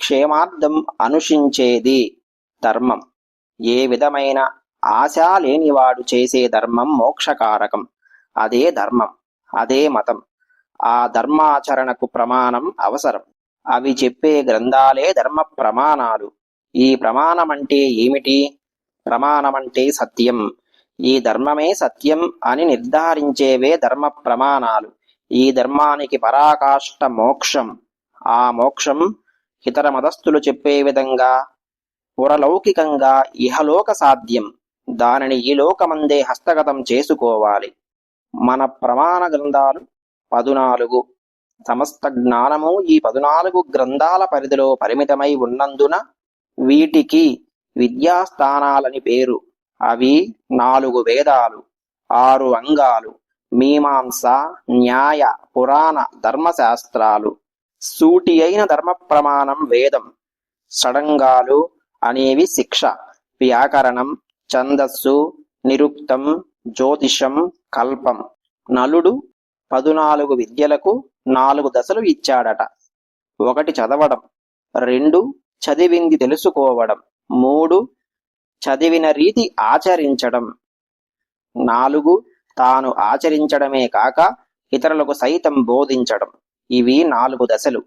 క్షేమార్థం అనుషించేది ధర్మం. ఏ విధమైన ఆశ లేనివాడు చేసే ధర్మం మోక్షకారకం. అదే ధర్మం అదే మతం. ఆ ధర్మాచరణకు ప్రమాణం అవసరం. అవి చెప్పే గ్రంథాలే ధర్మ ప్రమాణాలు. ఈ ప్రమాణమంటే ఏమిటి? ప్రమాణమంటే సత్యం. ఈ ధర్మమే సత్యం అని నిర్ధారించేవే ధర్మ ప్రమాణాలు. ఈ ధర్మానికి పరాకాష్ట మోక్షం. ఆ మోక్షం ఇతర మతస్థులు చెప్పే విధంగా పురలౌకికంగా ఇహలోక సాధ్యం. దానిని ఈ లోకమందే హస్తగతం చేసుకోవాలి. మన ప్రమాణ గ్రంథాలు పదునాలుగు. సమస్త జ్ఞానము ఈ పదునాలుగు గ్రంథాల పరిధిలో పరిమితమై ఉన్నందున వీటికి విద్యాస్థానాలని పేరు. అవి నాలుగు వేదాలు ఆరు అంగాలు మీమాంస న్యాయ పురాణ ధర్మశాస్త్రాలు. సూటి అయిన ధర్మ ప్రమాణం వేదం. సడంగాలు అనేవి శిక్ష. వ్యాకరణం ఛందస్సు నిరుక్తం జ్యోతిషం కల్పం. నలుడు పదునాలుగు విద్యలకు నాలుగు దశలు ఇచ్చాడట. ఒకటి చదవడం రెండు చదివింది తెలుసుకోవడం మూడు చదివిన రీతి ఆచరించడం నాలుగు తాను ఆచరించడమే కాక ఇతరులకు సైతం బోధించడం. ఇవి నాలుగు దశలు.